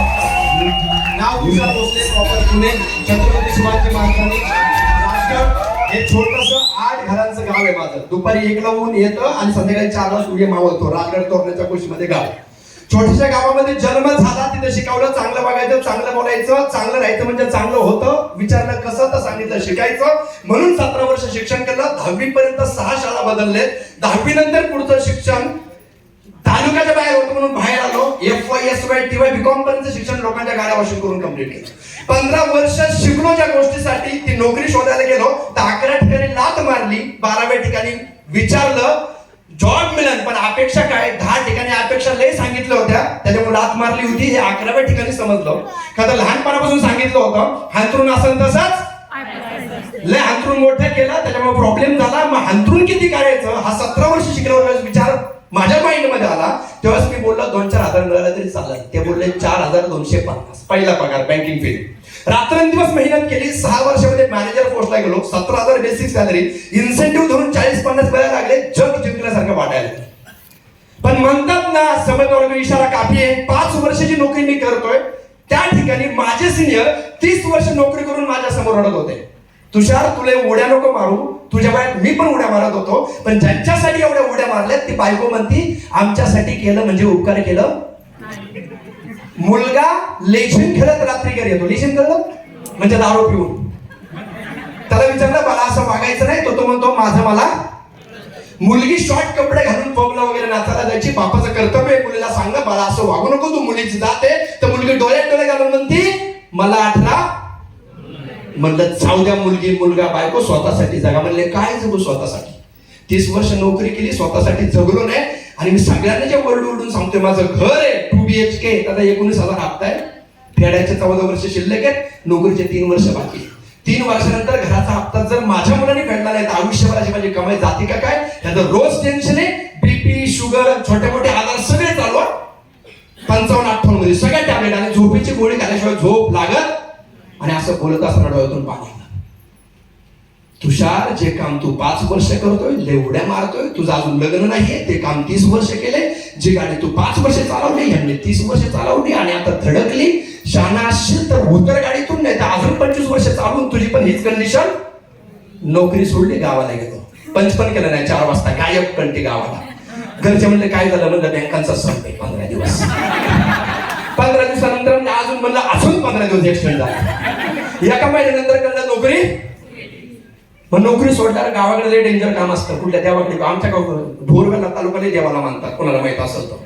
नाव Bhosale proper Pune Chhatrapati Shivaji महाराजांनी राजगड हे छोटस आठ घरांचं गाव आहे माझं दुपारी एकला ऊन येतं आणि संध्याकाळी चारला सूर्य मावळतो राजगड तोरण्याच्या कुशीमध्ये गाव छोट्याशा गावामध्ये जन्म झाला तिथं शिकवलं चांगलं बघायचं चांगलं बोलायचं चांगलं राहायचं म्हणजे चांगलं होतं विचारलं कसं तर सांगितलं शिकायचं म्हणून सतरा वर्ष शिक्षण केलं दहावी पर्यंत सहा शाळा बदलले. दहावी नंतर पुढचं शिक्षण तालुक्याच्या बाहेर होतो म्हणून बाहेर आलो. F Y S Y T Y BCom पर्यंत शिक्षण लोकांच्या गाड्या वॉशिंग करून कंप्लीट केलं. पंधरा वर्ष शिकलो ज्या गोष्टीसाठी ती नोकरी शोधायला गेलो. तर अकरा ठिकाणी लात मारली बाराव्या ठिकाणी विचारलं जॉब मिळेल पण अपेक्षा काय? दहा ठिकाणी अपेक्षा लय सांगितल्या होत्या. त्याच्यामुळे लात मारली होती हे अकराव्या ठिकाणी समजलं. का तर लहानपणापासून सांगितलं होतं. हांतरून असेल तसंच? लय हांतरून मोठं केलं त्याच्यामुळे प्रॉब्लेम झाला. मग हांतरून किती करायचं हा सतरा वर्ष शिकल्यावर विचार माझ्या माइंडमध्ये आला तेव्हाच मी बोललो दोन चार हजार मिळाला तरी चालेल. ते बोलले चार हजार दोनशे पन्नास पहिला पगार बँकिंग फी रात्रंदिवस मेहनत केली सहा वर्षामध्ये मॅनेजर पोस्टला गेलो सतरा हजार बेसिक सॅलरी इन्सेंटिव्ह धरून चाळीस पन्नास मिळायला लागले जग जिंकण्यासारखं वाटायला पण म्हणतात ना समज वर्ग इशारा काफी आहे. पाच वर्षाची नोकरी मी करतोय. त्या ठिकाणी माझे सिनियर तीस वर्ष नोकरी करून माझ्यासमोर रडत होते. तुषार तुले उड्या नको मारू. तुझ्या वयात मी पण उड्या मारत होतो पण ज्यांच्यासाठी एवढ्या उड्या मारल्यात ती बायको म्हणती आमच्यासाठी केलं म्हणजे उपकार केलं. मुलगा लेझिम खेळत रात्री घरी येतो. लेझिम कळलं म्हणजे दारू पिऊन. त्याला विचारलं मला असं वागायचं नाही. तो तो म्हणतो माझं मला मुलगी शॉर्ट कपडे घालून पबला वगैरे नाचायला जायची बापाचं कर्तव्य आहे मुलीला सांग मला असं वागू नको तू मुलीची जाते तर मुलगी डोळ्यात डोळे घालून म्हणती मला अठरा म्हणलं जाऊ द्या मुलगी मुलगा बायको स्वतःसाठी जगा. म्हणले काय जगू स्वतःसाठी? तीस वर्ष नोकरी केली स्वतःसाठी जगलो नाही. आणि मी सगळ्यांना जे ओरडून ओरडून सांगतोय माझं घर आहे टू बी एच के. आता एकोणीस हजार हप्ता आहे. फेडायचे चौदा वर्ष शिल्लक आहेत. नोकरीचे तीन वर्ष बाकी तीन वर्षानंतर घराचा हप्ता जर माझ्या मुलांनी फेडला नाही तर आयुष्यभराची माझी कमाई जाते का काय? त्याचं रोज टेन्शन आहे. बीपी शुगर छोटे मोठे आजार सगळे चालू पंचावन्न अठ्ठावन्नमध्ये सगळ्या टॅबलेट आणि झोपेची गोळी खाल्याशिवाय झोप लागत आणि असं बोलत असताना डोळ्यातून पाणी तुषार जे काम तू पाच वर्ष करतोय लेवड्या मारतोय तुझं अजून लग्न नाहीये ते काम तीस वर्ष केले जी गाडी तू पाच वर्ष चालवली यांनी तीस वर्ष चालवली आणि आता धडकली शाना तर उतर गाडीतून नाही तर अजून पंचवीस वर्ष चालवून तुझी पण हीच कंडिशन नोकरी सोडली गावाला गेलो. पंचपन केलं नाही चार वाजता गायब कंटी गावाला. घरचे म्हणले काय झालं? म्हणलं बँकांचा संप आहे पंधरा दिवस. पंधरा दिवसानंतर म्हणजे अजून म्हणलं अजून पंधरा दिवस एक्सटेंड झाला. एका महिन्यानंतर कळलं नोकरी? मग नोकरी सोडल्यावर गावाकडे लय डेंजर काम असतं. कुठल्या देवाकडे आमच्या गाव ढोरवेला तालुक्याला देवाला मानतात. कोणाला माहीत असेल तर.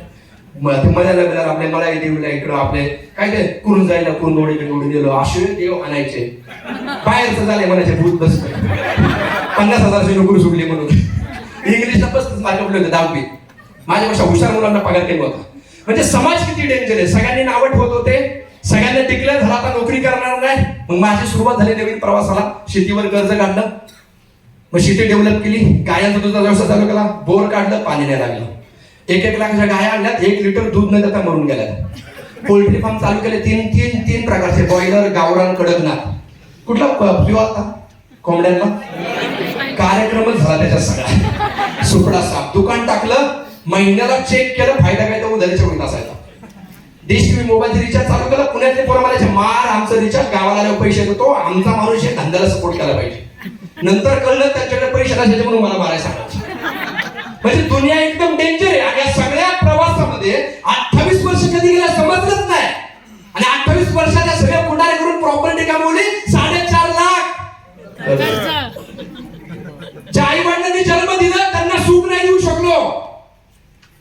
मग ते मजाला आपले मलाई देवीला इकडं. आपले काय काय कुरून जायला कुरून दोडे निवडून दिलं? असे देव आणायचे. बाहेरचं झाले म्हणायचे भूत बसत पन्नास हजारची नोकरी सुटली म्हणून. इंग्लिशला बसतच मार्क होते दहावी. माझ्यापेक्षा हुशार मुलांना पगार केला होता. म्हणजे समाज किती डेंजर आहे? सगळ्यांनी नावट होत होते. सगळ्यांना टिकलं झाला आता नोकरी करणार नाही. मग माझी सुरुवात झाली नवीन प्रवासाला. शेतीवर कर्ज काढलं. मग शेती डेव्हलप केली. गायांचा दुधाचा व्यवसाय चालू केला. बोर काढलं पाणी नाही लागलं. एक एक लाखाच्या गाया आणल्यात. एक लिटर दूध न देता मरून गेल्यात. पोल्ट्री फार्म चालू केले. तीन तीन तीन प्रकारचे बॉयलर गावरान कडकनाथ. कुठला प्युअर आता? कोंबड्यांना? कार्यक्रमच झाला त्याच्यात सगळा. सुपडा साप. दुकान टाकलं. महिन्याला चेक केलं. फायदा काय? तर उधारीच्या होईन असायचा. डिश टीव्ही मोबाईलचे रिचार्ज चालू केला पुण्यातले पोरं म्हणायचे मार आमचं रिचार्ज गावाला आल्यावर पैसे देतो आमचा माणूस हे धंद्याला सपोर्ट केला पाहिजे. नंतर कळलं त्यांच्याकडे पैसे नसायचे म्हणून मला मारायला सांगायचे. म्हणजे दुनिया एकदम डेंजर आहे आणि या सगळ्या प्रवासामध्ये अठ्ठावीस वर्ष कधी गेला समजलंच नाही. आणि अठ्ठावीस वर्षाच्या सगळ्या पुढारे करून प्रॉपर्टी कमवली साडेचार लाख. ज्या आई वडिलांनी जन्म दिला त्यांना सुख नाही देऊ शकलो.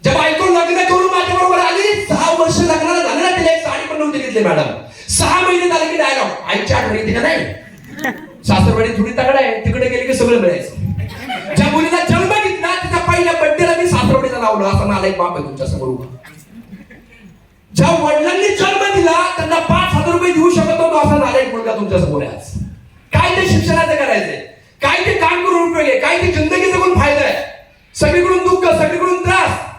ज्या बायको लग्न करून माझ्या घेतली मॅडम. सहा महिने झाले की डायलॉग आईची आठवण का नाही. सासरवाडी थोडी तगड आहे. तिकडे गेली की सगळं मिळायचं. ज्या मुलीला जन्म घेतला तिच्या पहिल्या बड्डेला मी सासरवाडीला लावलं. असं मला एक बाप आहे तुमच्यासमोर उभा. ज्या वडिलांनी जन्म दिला त्यांना पाच हजार रुपये देऊ शकत होतो असा झाला एक मुलगा तुमच्यासमोर आहे आज. काय ते शिक्षणाचं करायचंय? काय ते काम करून उपयोग आहे? काय ते जिंदगी जगून फायदा आहे? सगळीकडून दुःख सगळीकडून त्रास.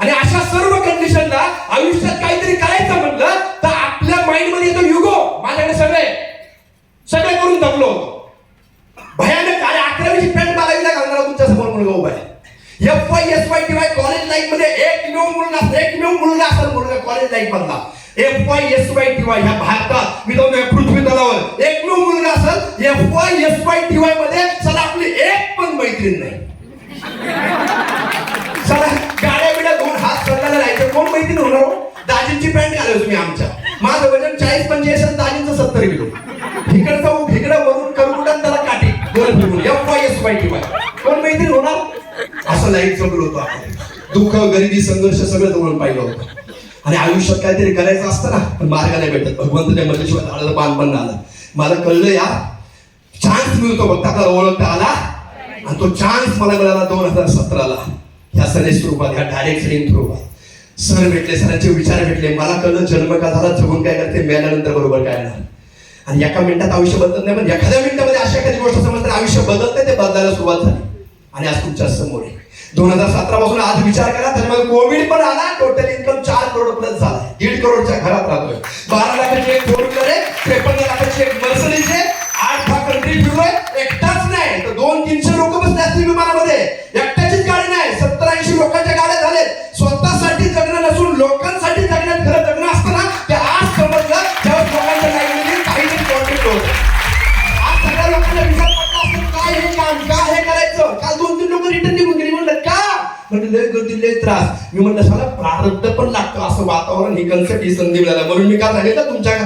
आणि अशा सर्व कंडिशनला आयुष्यात काहीतरी करायचं म्हटलं तर आपल्या माइंडमध्ये येतो युगो. माझ्याकडे सगळे. सगळे करून दबलो भयानक. आणि अकरावीची पॅन्ट बारावीला घालणारा तुमच्यासमोर मुलगा उभा आहे? F Y S Y T Y college लाईफमध्ये एकमेव मुलगा एकमेव मुलगा असेल मुलगा कॉलेज लाईफ मधला. F Y S Y T Y ह्या भारतात मी जाऊन पृथ्वी तलावर एकमेव मुलगा असेल F Y S Y T वायमध्ये चला आपली एक पण मैत्रीण नाही. चला गाड्या बिड्या दोन हात सरकायला राहायचं कोण माहिती होणार हो? दाजींची पॅन्ट घालाय तुम्ही आमच्या. माझं वजन चाळीस पंचेचाळीस आणि दाजींचं सत्तर किलो. इकडचा उ- इकडं वरून करुकुटात त्याला काठी. दोन फिरून F Y S Y T Y कोण मैत्रीण होणार? असं लाईफ जगलो होतो आपण. दुःख गरिबी संघर्ष सगळं जवळ पाहिलं होतं. आणि आयुष्यात काहीतरी करायचं असतं ना पण मार्ग नाही भेटत. भगवंत त्या मजेशिवाय आलं पान पण आलं. मला कळलं या चान्स मिळतो बघ त्याला ओळखता आला. आणि तो चान्स मला मिळाला दोन हजार सतराला. ह्या सनेस स्वरूपात ह्या डायरेक्ट ट्रेन स्वरूपात सर भेटले सरांचे विचार भेटले. मला कळलं जन्म का झाला जगून काय करते मेल्यानंतर बरोबर काय येणार आणि एका मिनिटात आयुष्य बदलत नाही पण एखाद्या मिनिटामध्ये अशा एखादी गोष्ट समजते आयुष्य बदलते ते बदलायला सुरुवात झाली. आणि आज तुमच्यासमोर आहे. दोन हजार सतरा पासून आज विचार करा त्याच्यामध्ये कोविड पण आला टोटल इन्कम चार करोड प्लस झाला दीड करोडच्या घरात राहतोय. बारा लाखाची एक मी म्हणलं साला प्रारब्ध पण लागतं असं वातावरण ही कन्सेप्ट ही संधी मिळाला. म्हणून मी का सांगितलं तुमच्या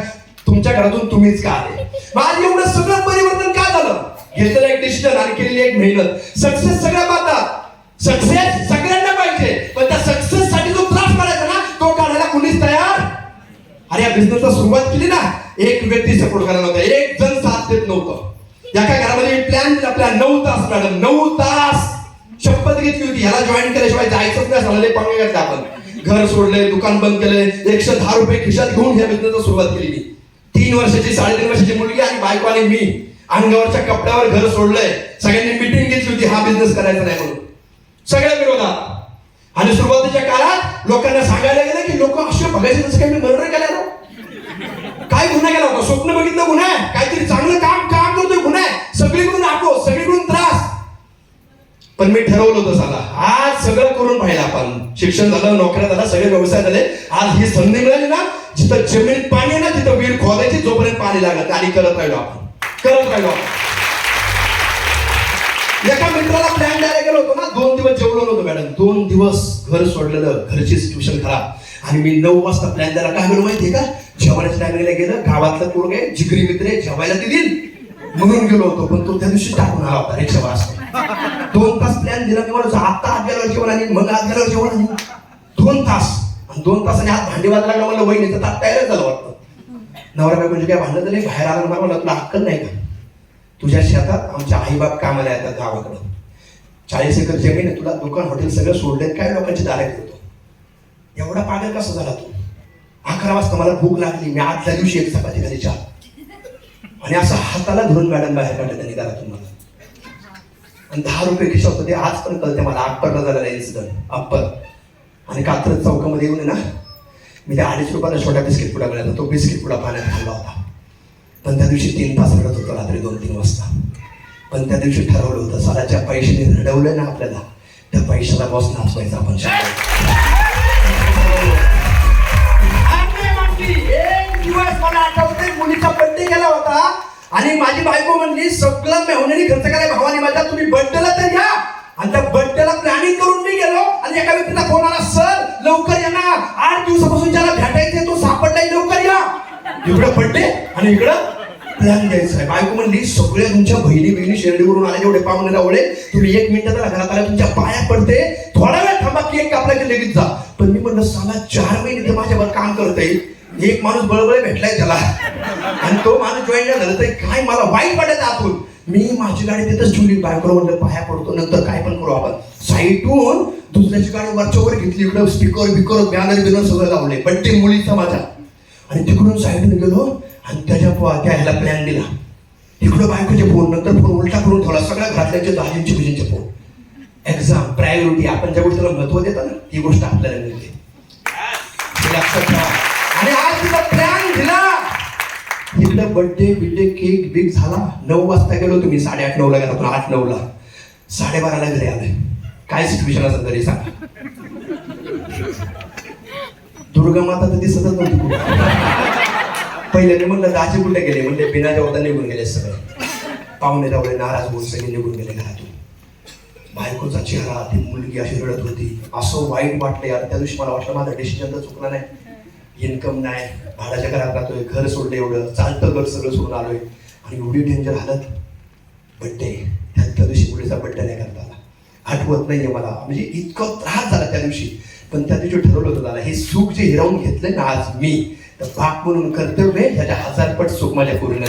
तुमच्या घरातून तुम्हीच का आले? आज एवढं सगळं परिवर्तन का झालं? घेतलेलं एक डिसिजन आणि केलेली एक मेहनत. सक्सेस सगळ्या पाहतात. सक्सेस सगळ्यांना पाहिजे. पण त्या सक्सेस साठी जो त्रास करायचा ना तो काढायला कुणीच तयार अरे या बिझनेसला सुरुवात केली ना एक व्यक्ती सपोर्ट करायला नव्हता. एक जण साथ देत नव्हतं. या काय घरामध्ये प्लॅन प्लॅन नऊ तास मॅडम नऊ तास शपथ घेतली होती. ह्याला जॉईन केल्याशिवाय जायचंच नाही झालं पंगे घातले आपण. घर सोडले दुकान बंद केले एकशे दहा रुपये खिशात घेऊन ह्या बिझनेसला सुरुवात केली मी. तीन वर्षाची साडेतीन वर्षाची मुलगी आणि बायको आणि मी. अंगावरच्या कपड्यावर घर सोडलंय. सगळ्यांनी मिटिंग घेतली होती हा बिझनेस करायचा नाही म्हणून. सगळ्या विरोधात. आणि सुरुवातीच्या काळात लोकांना सांगायला गेलं की लोक असे बघायचे जसं काही मी मर्डर केला पण मी ठरवलं होतं साला आज सगळं करून पाहिलं आपण. शिक्षण झालं नोकऱ्या झाला सगळे व्यवसाय झाले. आज ही संधी मिळाली ना जिथं जमिनीत पाणी आहे ना तिथं विहीर खोदायची जोपर्यंत पाणी लागत आणि करत राहिलो आपण. करत राहिलो एका मित्राला प्लॅन द्यायला गेलो होतो ना दोन दिवस जेवलो नव्हतो मॅडम. दोन दिवस घर सोडलेलं घरचीच ट्युशन खराब. आणि मी नऊ वाजता प्लॅन द्यायला काय गेलो माहितीये का? जेवणाच्या टायमिंगला गेलं गावातलं पोरग आहे जिगरी मित्र आहे जेवायला दिली म्हणून गेलो होतो पण तो त्या दिवशी टाकून आला होता रिक्षा वाजता. दोन तास प्लॅन दिला मी म्हणतो आता आत गेल्यावर जेवण आणि मग आज गेल्यावर जेवण आणि दोन तास. आणि दोन तासाने हात भांडी वाजायला लागला म्हणलं वहिनीचं तर तयार झालं वाटतं. नवरा म्हणजे काय भांडलं तरी बाहेर आलं मला म्हणलं तुला अक्कल नाही का? तुझ्या शेतात आमच्या आईबाप कामाला येतात गावाकडं. चाळीस एकर जमीन आहे तुला दुकान हॉटेल सगळं सोडले काय लोकांची दारा होतो एवढा पागल कसा झाला तू? अकरा वाजता मला भूक लागली मी आजच्या दिवशी एक चपाती खाली चहा. आणि असं हाताला धरून मॅडम बाहेर काढलं त्यांनी घरातून मला. आणि दहा रुपये खिशात होते आज पण कळते मला. अप्परला झालेला इन्सिडंट अप्पर. आणि कात्रज चौकामध्ये येऊन ना मी त्या अडीच रुपयाला छोटा बिस्किट पुडा मिळाला तो बिस्किट पुडा पाण्यात खाल्ला होता. पण त्या दिवशी तीन तास रडत होतो रात्री दोन तीन वाजता. पण त्या दिवशी ठरवलं होतं साराच्या पैशाने रडवलं ना आपल्याला त्या पैशाला बॉस नाचवायचा आपण एक दिवस मला आठवते मुलीचा बड्डे केला होता. आणि माझी बायको म्हणली सगळं मेहण्याने खर्च करायला भावाने माझ्या तुम्ही बर्थडेला तर घ्या. आणि त्या बड्डेला प्लॅनिंग करून मी गेलो आणि एका व्यक्तीला फोन आला सर लवकर या ना. आठ दिवसापासून ज्याला भेटायचे तो सापडलाय लवकर या. इकडं बर्थडे आणि इकडं? प्लॅन द्यायचा आहे. बायको म्हणली सगळ्या तुमच्या बहिणी बहिणी शिर्डीवरून आले जेवढे पाहुणे रावळे तुम्ही एक मिनिटात त्याला घरात आला तुमच्या पाया पडते. थोडा वेळ थांबा केक कापला की लगेच जा. पण मी म्हणलं साला चार महिने ते माझ्यावर काम येईल एक माणूस बळबळ भेटलाय त्याला. आणि तो माणूस जॉईन नाही झाला तर काय मला वाईट वाटत आतून. मी माझी गाडी तिथंच ठेवली बायकोला म्हणलं पाया पडतो नंतर काय पण करू आपण. साईटून दुसऱ्याची गाडी वरच्यावर घेतली इकडं स्पीकर बिकर बॅनर बिनर सगळं लावले पण ते मुलीचा माझा. आणि तिकडून साईडून गेलो आणि त्याच्या त्या ह्याला प्लॅन दिला. तिकडं बायकोचे फोन नंतर फोन उलटा करून ठेवला सगळ्या घरातल्याचे दहाजींचे बिजींचे फोन एक्झाम प्रायोरिटी आपण ज्या गोष्टीला महत्त्व देतो ना ती गोष्ट आपल्याला मिळते. लक्षात ठेवा. आणि आज तिचा प्लॅन दिला. इकडं बर्थडे बिड्डे केक बिक झाला. नऊ वाजता गेलो तुम्ही साडेआठ नऊला गेला पण आठ नऊला. साडेबाराला घरी आलंय. काय सिच्युएशन असेल तरी सांग. दुर्गा माता तर दिसतच नव्हती पहिले मी म्हणलं दाजी कुठे गेले? म्हणजे बिना जेवता निघून गेले सगळे. पाहुणे जावळे नाराज होऊन सगळे निघून गेले घरातून. बायकोचा चेहरा ती मुलगी अशी रडत होती. असं वाईट वाटलं यार. त्या दिवशी मला वाटलं माझा डिसिजन तर चुकला नाही. इन्कम नाही. भाड्याच्या घरात राहतोय. घर सोडलं एवढं. चालतं घर सगळं सोडून आलोय. आणि एवढी डेंजर हालत. बड्डे त्या त्या दिवशी मुलीचा बड्डे नाही करता आला. आठवत नाहीये मला. म्हणजे इतकं त्रास झाला त्या दिवशी. पण त्या दिवशी ठरवलं होतं दादा हे सुख जे हिरावून घेतलंय ना आज मी तर बाप म्हणून कर्तव्य ह्याच्या हजारपट सुख माझ्या पूर्ण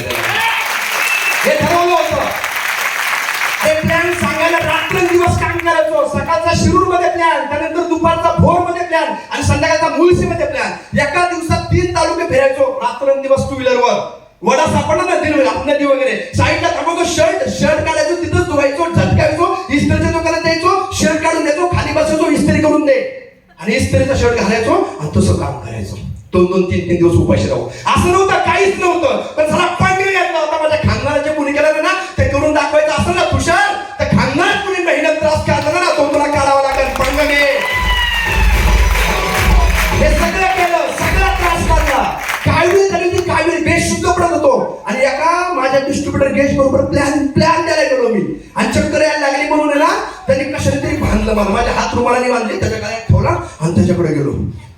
सकाळचा शिरूरमध्ये प्लॅन त्यानंतर दुपारचा भोरमध्ये प्लॅन आणि संध्याकाळचा मुळशी मध्ये प्लॅन एका दिवसात तीन तालुके फिरायचो रात्रंदिवस टू व्हीलरवर वडा सापडला ना नदी आपण नदी वगैरे. साईडला थांबवतो शर्ट शर्ट काढायचो तिथंच धुवायचो झटकायचो इस्त्रीच्या दुकानात द्यायचो शर्ट काढून द्यायचो खाली बसायचो इस्त्री करून दे. आणि इस्त्रीचा शर्ट घालायचो आणि तसं काम करायचो. दोन दोन तीन तीन दिवस उपाशी राहू. असं नव्हतं काहीच नव्हतं. पण डिस्ट्रीब्युटर बरोबर प्लॅन प्लॅन द्यायला गेलो मी. आणि चक्कर यायला लागली म्हणून ना त्यांनी कशाने तरी बांधलं मला. माझ्या हात रुमालाने बांधले त्याच्या काय ठेवला आणि त्याच्याकडे गेलो.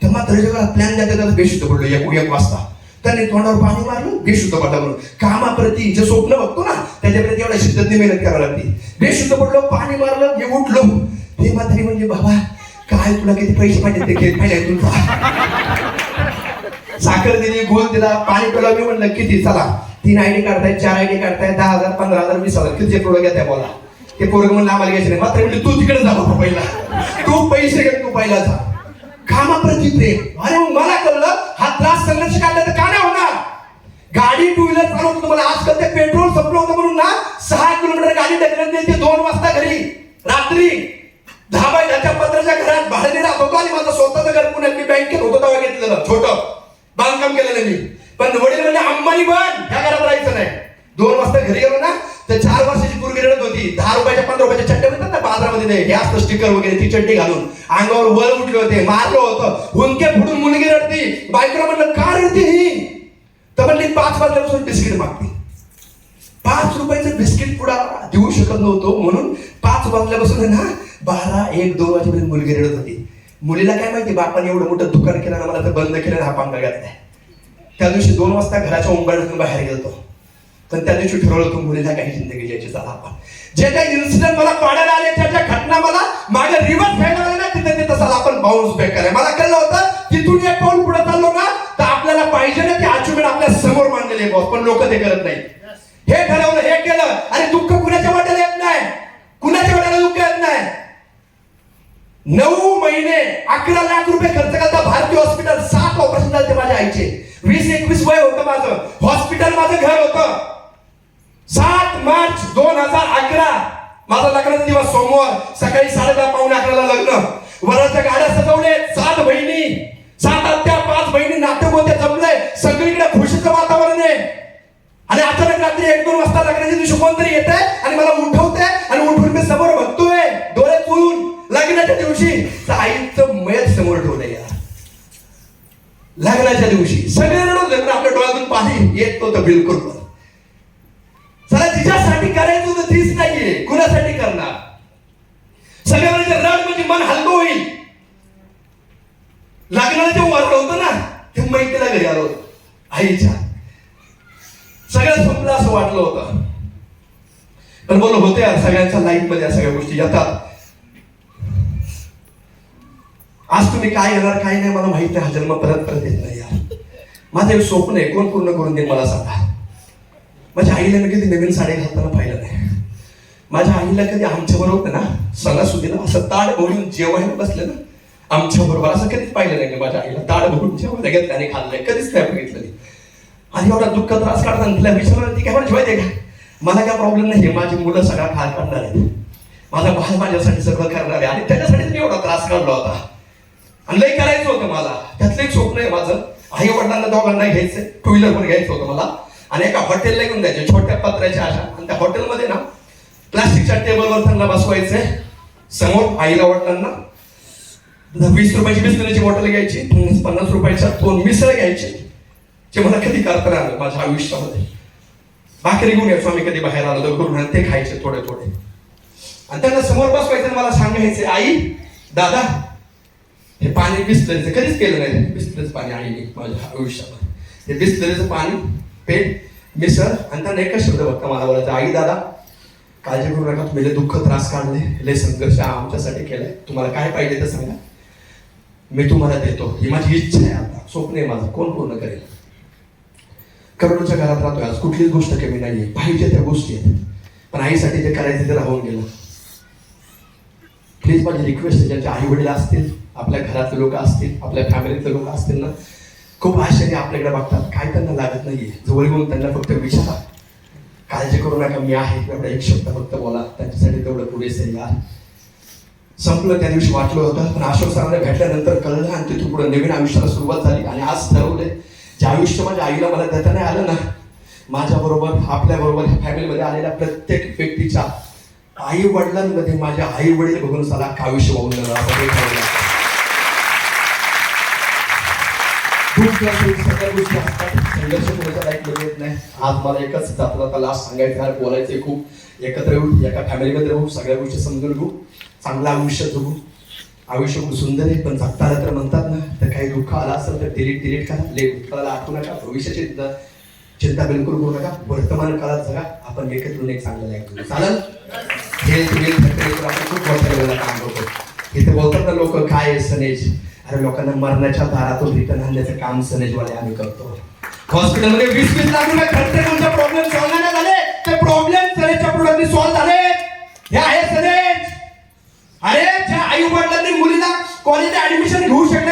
तर मात्र गळ्यात प्लॅन द्या त्याला बेशुद्ध पडलो एक एक वाजता. त्यांनी तोंडावर पाणी मारलं बेशुद्ध पडला म्हणून. कामाप्रती जे स्वप्न बघतो ना त्याच्याप्रती एवढ्या शिद्दतने मेहनत करावी लागते बेशुद्ध पडलो पाणी मारलं हे उठलो. ते मात्र म्हणजे बाबा काय तुला किती पैसे पाहिजे ते घेत पाहिजे तुला? साखर दिली गोल दिला पाणी पिला. मी म्हणलं किती? चला. तीन आय डी काढताय चार आय डी काढताय दहा हजार पंधरा हजार वीस हजार. किती पोरं घेताय बोला? ते पोरग म्हणलं आम्हाला घ्यायचे नाही. मात्र म्हणजे तू तिकडे जा बाबा पहिला. तू पैसे घे तू पहिला जा. कामाप्रती प्रेम. अरे मला कळलं हा त्रास संघर्ष काढला तर का नाही होणार? गाडी टू व्हीलर चालवतो तुम्हाला. आजकाल ते पेट्रोल संपलं होतं म्हणून ना सहा किलोमीटर गाडी ढकलून दिली ते दोन वाजता घरी. रात्री दहा बाय दहाच्या पत्राच्या घरात भाड्याने राहत होतो आणि माझं स्वतःचं घर पुण्यात मी बँकेत होतो तेव्हा घेतलेलं छोटं. बांधकाम केलेलं मी. पण वडील म्हणजे अंबानी बन ह्या घरात राहायचं नाही. दोन वाजता घरी गेलो ना तर चार वर्षाची पूर्वी रडत होती. दहा रुपयाच्या पंधरा रुपयाच्या चड्ड्या मिळतात ना बाजारामध्ये नाही हे असतं स्टिकर वगैरे ती चड्डी घालून. अंगावर वर उठले होते मारलं होतं. हुंके फुटून मुलगी रडती. बायकोला म्हणलं का रडती ही? तर म्हणली पाच वाजल्यापासून बिस्किट मागते. पाच रुपयाचं बिस्किट पुडा देऊ शकत नव्हतो म्हणून पाच वाजल्यापासून ना बारा एक दोन वाजेपर्यंत मुलगी रडत होती. मुलीला काय माहिती बापाने एवढं मोठं दुकान केलं ना मला तर बंद केलं हा पांगा घातलाय त्या दिवशी दोन वाजता घराच्या उंबरण्यातून बाहेर गेलतो पण त्या दिवशी ठरवलं होतं मुलीला काही जिंदगी द्यायची चला आपण. जे काही इन्सिडेंट मला पाडायला आले त्या ज्या घटना मला माझ्या रिव्हर्स घ्यायला आले ना तिथे ते तसा आपण बाउन्स बॅक करायला मला कळलं होतं तिथून एक पाऊल पुढे चाललो ना तर आपल्याला पाहिजे ना ते अचिव्हमेंट आपल्यासमोर मांडलेले बॉस पण लोक ते करत नाही हे ठरवलं हे केलं. आणि दुःख कुणाच्या वाट्याला येत नाही? कुणाच्या वाट्याला दुःख येत नाही नऊ महिने अकरा लाख रुपये खर्च करता भारतीय हॉस्पिटल सात ऑपरेशन झाले माझ्या आईचे. वीस एकवीस वय होतं माझं. हॉस्पिटल माझं घर होतं. सात मार्च दोन हजार अकरा. माझा लग्नाचा दिवस सोमवार. सकाळी साडेदहा पावणे अकराला लग्न. वराच्या गाड्या सजवले सात बहिणी. सात आत्या पाच बहिणी नाटक होते जमले सगळीकडे खुशीचं वातावरण आहे. आणि अचानक रात्री एक दोन वाजता लग्नाच्या दिवशी कोणतरी येते आणि मला उठवते आणि उठून मी समोर बघतोय. डोळे चुळून. लग्नाच्या दिवशी तर आईचं मयत समोर ठेवलं यार. लग्नाच्या दिवशी सगळे रडत आपल्या डोळ्यातून पाणी येत नव्हतं बिलकुल चला तिच्यासाठी करायचं होतं तीच नाहीये. कुणासाठी करणार? सगळ्या रड म्हणजे मन हलकं होईल. लग्नाला जेव्हा वाटलं होतं ना ते मैत्रीला घरी आलो. होतो आईच्या सगळं संपलं असं वाटलं होतं. पण बोल होत्या यार सगळ्यांच्या लाईफमध्ये या सगळ्या गोष्टी येतात. आज तुम्ही काय येणार काय नाही मला माहिती आहे हा जन्म परत परत येत नाही यार. माझं एक स्वप्न आहे कोण पूर्ण करून देईल मला सांगा. माझ्या आईला मी कधी नवीन साडी घालताना पाहिलं नाही. माझ्या आईला कधी आमच्या बरोबर ना सणासुदीला असं ताड भरून जेवायला बसलं ना आमच्या बरोबर असं कधीच पाहिलं नाही मी माझ्या आईला. ताड भरून जेवायला घेतलं आणि खाल्लंय कधीच नाही बघितलं नाही. आणि एवढा दुःख त्रास काढताना तिला विचारलं ती काय म्हणजे माहिती का मला काय प्रॉब्लेम नाही माझी मुलं सगळा खाल काढणार आहेत. माझा बाल माझ्यासाठी सगळं करणार आहे आणि त्याच्यासाठी मी एवढा त्रास काढला होता. आणि लई करायचं होतं मला. त्यातलं एक स्वप्न आहे माझं. आई वडिलांना दोघांना घ्यायचं टू व्हीलर घ्यायचं होतं मला. आणि एका हॉटेलला घेऊन जायचे छोट्या पत्राच्या अशा. आणि त्या हॉटेलमध्ये ना प्लास्टिकच्या टेबलवर त्यांना बसवायचंय समोर आईला वडिलांना. वीस रुपयाची बिस्लरीची बॉटल घ्यायची पन्नास रुपयाच्या दोन मिसळ घ्यायचे जे मला कधी करता आलं माझ्या आयुष्यामध्ये. भाकरी घेऊन यायचो आम्ही कधी बाहेर आलो तर करून ते खायचे थोडे थोडे. आणि त्यांना समोर बसवायचं मला सांगायचे आई दादा हे पाणी बिस्लरीचं कधीच केलं नाही. बिस्लरीचं पाणी आईने माझ्या आयुष्यात हे बिस्लरीचं पाणी पेट मिसळ आणि त्यांना एकच शब्द बघता मला बोलायचं आई दादा काळजी करू नका तुम्ही दुःख त्रास काढले लय संघर्ष आमच्यासाठी केलाय. तुम्हाला काय पाहिजे ते सांगा. मी तुम्हाला देतो. ही माझी इच्छा आहे आता. स्वप्न आहे माझं. कोण पूर्ण करेल? करोडोच्या घरात राहतोय आज. कुठलीच गोष्ट कमी नाहीये. पाहिजे त्या गोष्टी आहेत. पण आईसाठी जे करायचं ते राहून गेलं. प्लीज माझी रिक्वेस्ट आहे ज्यांचे आई वडील असतील आपल्या घरातले लोक असतील आपल्या फॅमिलीतले लोक असतील ना खूप आशेने आपल्याकडे बघतात. काय त्यांना लागत नाहीये. जवळ येऊन त्यांना फक्त विचारा. काळजी करू नका मी आहे. एवढा एक शब्द फक्त बोला. त्यांच्यासाठी तेवढं पुरेसे यार. संपलं त्या दिवशी वाटलं होतं पण अशोक सरांना भेटल्यानंतर कळलं आणि तिथून पुढे नवीन आयुष्याला सुरुवात झाली आणि आज ठरवले जे आयुष्य माझ्या आईला मला देता नाही आलं ना माझ्याबरोबर आपल्याबरोबर फॅमिलीमध्ये आलेल्या प्रत्येक व्यक्तीच्या आई वडिलांमध्ये माझ्या आई वडील बघून साला आयुष्य वाहून गेलं सगळ्या गोष्टी असतात संघर्ष कोणाच्या येत नाही आज मला एकच जाता लास्ट सांगायचं आहे खूप. एकत्र येऊन एका फॅमिलीमध्ये राहू सगळ्या गोष्टी समजून घेऊ. चांगलं आयुष्य जगू. आयुष्य खूप सुंदर आहे पण जगता आलं तर म्हणतात ना तर काही दुःख आलं असेल तर डिलीट डिलीट करा. ले दुःखाला आठवू नका. भविष्याची चिंता चिंता बिलकुल करू नका. वर्तमान काळात जगा. आपण एकत्र एक चांगलं लाईफ चालेल? हेल्थ तुम्ही आपण खूप मोठ्या काम करतो. इथे बोलतात ना लोक काय आहे सनेज? अरे लोकांना मरणाच्या दारातून रिटर्न आणण्याचं काम सनेजवाले आम्ही करतो. हॉस्पिटलमध्ये वीस वीस लाख रुपये खर्च तुमचे प्रॉब्लेम सॉल्व्ह नाही झाले ते प्रॉब्लेम सनेजच्या प्रोडक्टनी सॉल्व्ह झाले. हे आहे सनेज. अरे ज्या आई वडिलांनी मुलीला कॉलेजला ऍडमिशन घेऊ शकले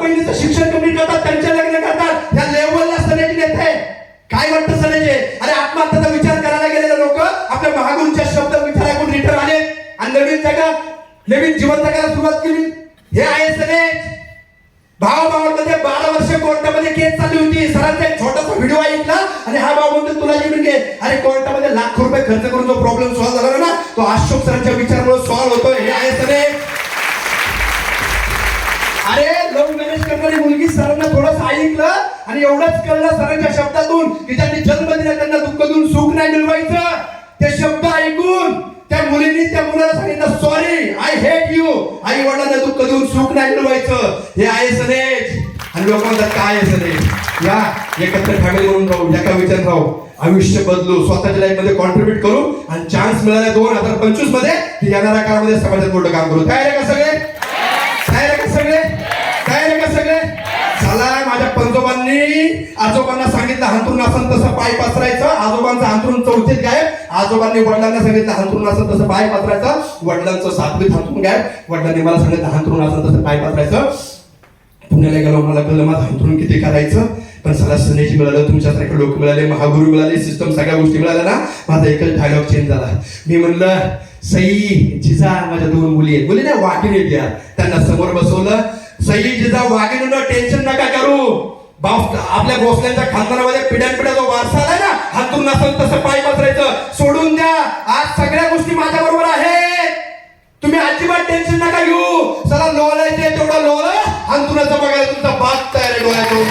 बहिणीचं शिक्षण कमी करतात त्यांचे लग्न करतात. या लेवलला सनेज नेते. काय वाटतं सनेजे अरे आत्महत्याचा विचार करायला गेलेले लोक आपल्या महागुरूंच्या शब्द विचार ऐकून रिटर्न आले. आणि नवीन जगात नवीन जीवन जगायला सुरुवात केली. हे आहे सनेज भाव भावामध्ये बारा वर्ष कोर्टामध्ये केस चालली होती. सरांचा एक छोटासा व्हिडिओ ऐकला आणि हा भाऊ म्हणतो तुला येऊन घे. अरे कोर्टामध्ये लाखो रुपये खर्च करून जो प्रॉब्लेम सॉल्व्ह झाला ना तो अशोक सरांच्या विचारामुळे सॉल्व्ह होतोय. हे आहे सरे अरे लव्ह मॅरेज करणारी मुलगी सरांना थोडंसं ऐकलं आणि एवढंच कळलं सरांच्या शब्दातून की त्यांनी जन्म दिला त्यांना दुःख देऊन सुख नाही मिळवायचं. ते शब्द ऐकून त्या मुलींनी त्या मुलाला सांगितलं सॉरी आय हेट यू आई वडिलांना दुःख देऊन सुख नाही मिळवायचं. हे आहे सनेज आणि लोक म्हणतात काय आहे सनेज या एकत्र फॅमिली म्हणून राहू एका विचार राहू. आयुष्य बदलू स्वतःच्या लाईफमध्ये कॉन्ट्रीब्युट करू आणि चान्स मिळाला दोन हजार पंचवीसमध्ये येणाऱ्या काळामध्ये समाजात मोठं काम करू. तयार आहे का सगळे? आजोबांना सांगितलं हंतरून असं तसं पाय पसरायचं. आजोबांचं हंतरून चौथीत गायब. आजोबांनी वडिलांना सांगितलं हंतरून असं तसं पाय पसरायचं. वडिलांचं सातवीत हंतरून गायब. वडिलांनी मला सांगितलं हंतरून असं तसं पाय पसरायचं. पुण्याला गेलो मला कळलं माझं हंतरून किती करायचं? पण सगळा सनेज मिळालं तुमच्यासारखे लोक मिळाले महागुरु मिळाले सिस्टम सगळ्या गोष्टी मिळाल्या ना? माझा एकच डायलॉग चेंज झाला. मी म्हणलं सई जिजा माझ्या दोन मुली आहेत. मुली नाही वाघिणी येत्या त्यांना समोर बसवलं सई जिजा वाघिणीनं टेन्शन नका करू. आपल्या गोसल्यांच्या खानदानामध्ये पिढ्यानपिढ्या जो वारसा आलाय ना हातून नसेल तसं पाय पसरायचं. सोडून द्या. आज सगळ्या गोष्टी माझ्या बरोबर आहेत. तुम्ही अजिबात टेन्शन नका घेऊ. चला लोळायचे तेवढं लोळ हातूनच बघायला तुमचा बाग तयार आहे डोळ्यातून.